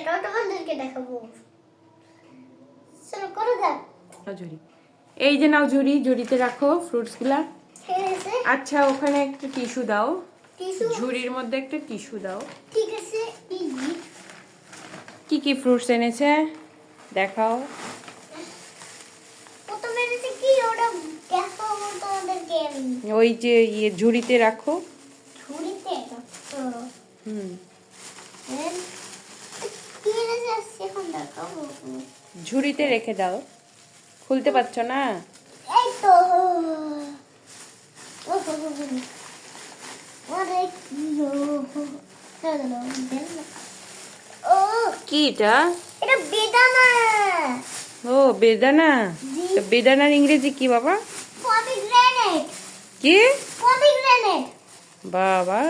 সেটাও তোমাদেরকে দেখাবো। চলো করে দাও। নাও এই যে নাও ঝুড়ি ঝুড়িতে রাখো ফ্রুটসগুলা। ঠিক আচ্ছা ওখানে একটা টিস্যু দাও। ঝুড়ির মধ্যে একটা টিস্যু দাও। ঠিক আছে কি কি ফ্রুটস এনেছে? দেখাও। ওই যে ইয়ে ঝুড়িতে রাখো ঝুড়িতে রাখো হুম And কি এনেছে সেখন দেখাবো ঝুড়িতে রেখে দাও। খুলতে পারছ না? কি এটা? এটা বেদানা। ও বেদানা? বেদানার ইংরেজি কি বাবা? পমিগ্রেনেট। কি? পমিগ্রেনেট। বাবা।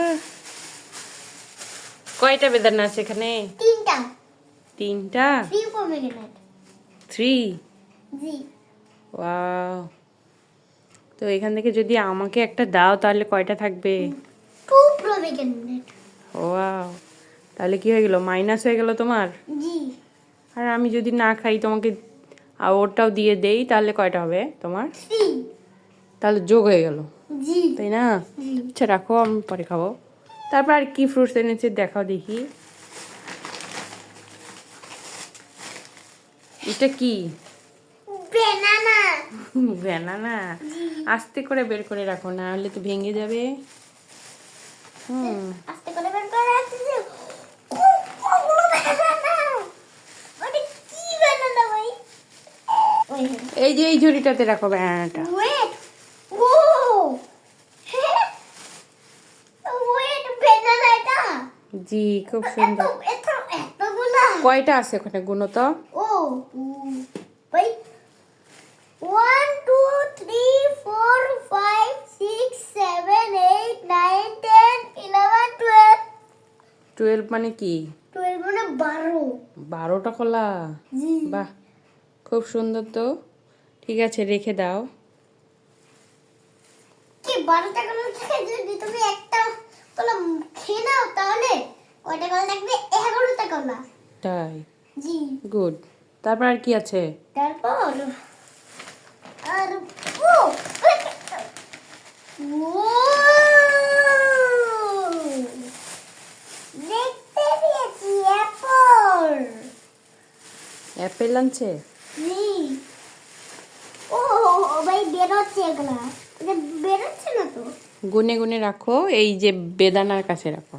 কয়টা বেদানা আছে এখানে? তিনটা। তিনটা? থ্রি ওয়াও তো এখান থেকে যদি আমাকে একটা দাও তাহলে কয়টা থাকবে? ওয়াও তাহলে কি হয়ে গেল? মাইনাস হয়ে গেল তোমার? আর আমি যদি না খাই তোমাকে আর ওটাও দিয়ে দেই তাহলে কয়টা হবে তোমার? তাহলে যোগ হয়ে গেল। তাই না? আচ্ছা রাখো আমি পরে খাব। তারপর আর কি ফ্রুটস এনেছে দেখাও দেখি। এটা কি? বেনানা ব্যানানা আস্তে করে বের করে রাখো না হলে তো ভেঙে যাবে। হুম। আস্তে করে বের করে ওই এই যে এই ঝুড়িটাতে রাখো ব্যানানাটা জি খুব সুন্দর। কয়টা আছে ওখানে গুণ তো? টুয়েলভ মানে কি টুয়েলভ মানে বারো বারোটা কলা বাহ খুব সুন্দর তো ঠিক আছে রেখে দাও কি বারোটা কলা থেকে যদি তুমি একটা কলা খেয়ে নাও তাহলে কয়টা কলা থাকবে এগারোটা কলা তাই জি গুড তারপর আর কি আছে তারপর আর ও ও অ্যাপেল আনছে? ও ভাই বেরোচ্ছে এগুলা। বেরোচ্ছে না তো? গুনে গুনে রাখো এই যে বেদানার কাছে রাখো।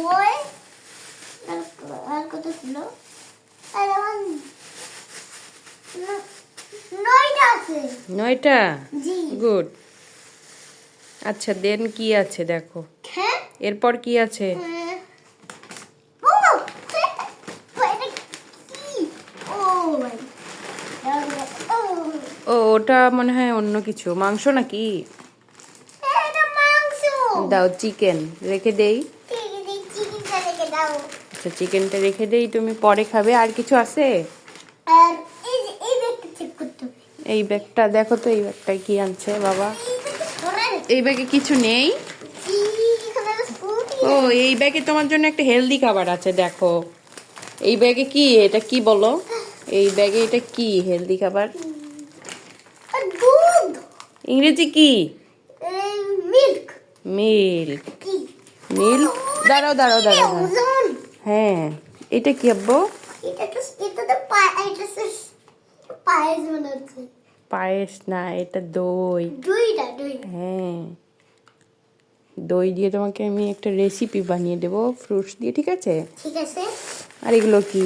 নয় আর কত ছিল আর আমার নয়টা আছে নয়টা? জি। গুড আচ্ছা দেন কি আছে দেখো? হ্যাঁ এরপর কি আছে? ও ও, এটা কি ও ওটা মনে হয় অন্য কিছু। মাংস নাকি? দাও চিকেন রেখে দেই ঠিক আছে চিকেনটা রেখে দাও আচ্ছা চিকেনটা রেখে দেই তুমি পরে খাবে। আর কিছু আছে? এই ব্যাগটা দেখো তো এই ব্যাগটায় কি আনছে বাবা। এই ব্যাগে কিছু নেই? ও এই ব্যাগে তোমার জন্য একটা হেলদি খাবার আছে দেখো। এই ব্যাগে কি? এটা কি বলো? এই ব্যাগে এটা কি হেলদি খাবার? ইংরেজি কি? মিল্ক। মিল্ক। মিল্ক দাঁড়াও দাঁড়াও দাঁড়াও। হ্যাঁ এটা কি আব্বু? পায়েস না এটা দই। হ্যাঁ। দই দিয়ে তোমাকে আমি একটা রেসিপি বানিয়ে দেবো ফ্রুটস দিয়ে ঠিক আছে? ঠিক আছে। আর এগুলো কি?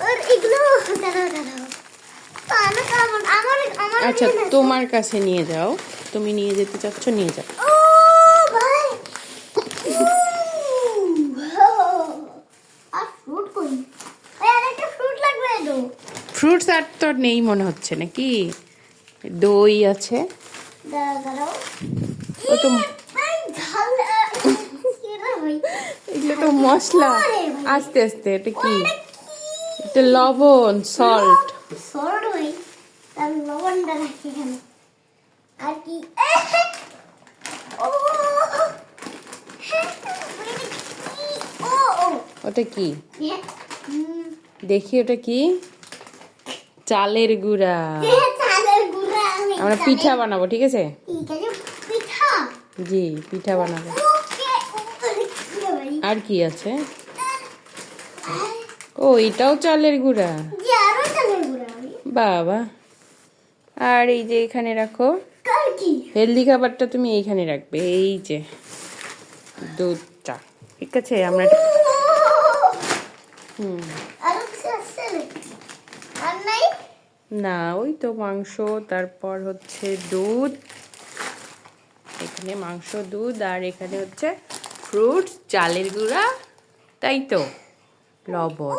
আর এগুলো দাঁড়াও দাঁড়াও। আচ্ছা তোমার কাছে নিয়ে যাও। তুমি নিয়ে যেতে চাচ্ছ নিয়ে যাও ও ভাই উম, মিক্সার তো নেই মনে হচ্ছে নাকি? দই আছে। ও তো এগুলো তো মশলা। আস্তে আস্তে এটা কি? এটা লবণ সল্ট আর কি? ওটা কি? হ্যাঁ। দেখি ওটা কি? চালের গুঁড়া। আমি আমরা পিঠা বানাবো ঠিক আছে? জি পিঠা বানাবো। আর কি আছে? ও এটাও চালের গুঁড়া। বাবা। আর এই যে এখানে রাখো। হেলদি খাবারটা তুমি এইখানে রাখবে এই যে। দুধটা। ঠিক আছে আমরা হুম। না ওই তো মাংস তারপর হচ্ছে দুধ। এখানে মাংস দুধ আর এখানে হচ্ছে ফ্রুটস চালের গুঁড়া তাই তো লবণ।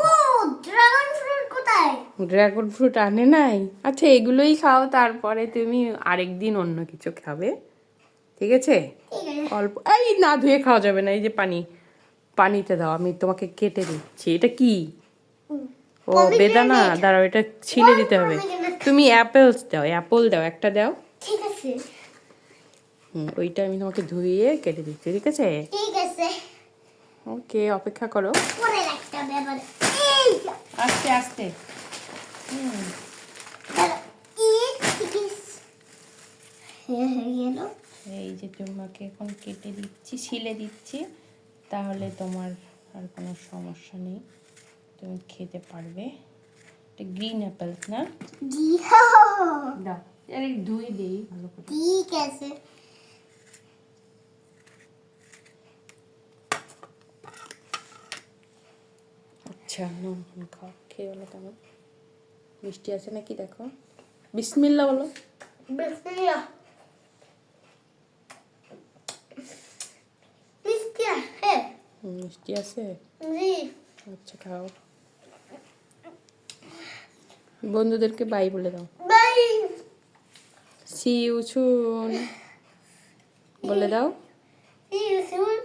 ড্রাগন ফ্রুট কোথায়? ড্রাগন ফ্রুট আনে নাই? আচ্ছা এগুলোই খাও তারপরে তুমি আরেকদিন অন্য কিছু খাবে। ঠিক আছে? অল্প। এই না ধুয়ে খাওয়া যাবে না এই যে পানি পানিতে দাও আমি তোমাকে কেটে দিচ্ছি। এটা কি। ও বেদানা দাঁড়াও এটা ছিলে দিতে হবে। তুমি অ্যাপেলস দাও অ্যাপল দাও একটা দাও। ঠিক আছে। হুম, ওইটা আমি তোমাকে ধুয়ে কেটে দিচ্ছি ঠিক আছে? ঠিক আছে। ওকে অপেক্ষা করো। পরে একটা ব্যাপার। এই আস্তে আস্তে। এই হয়ে এই যে তোমাকে এখন কেটে দিচ্ছি ছিলে দিচ্ছি তাহলে তোমার আর কোনো সমস্যা নেই। তুমি খেতে পারবে এটা গ্রিন অ্যাপেল না জি হ্যাঁ। দাও আরে ধুয়ে দিই ভালো করে ঠিক আছে আচ্ছা নাও এখন খাও খেয়ে বলো কেমন মিষ্টি আছে নাকি দেখো বিসমিল্লা বলো বিসমিল্লাহ মিষ্টি হ্যাঁ হুম, মিষ্টি আছে জি আচ্ছা খাও বন্ধুদেরকে বাই বলে দাও। বাই সি ইউ সুন বলে দাও। See you soon.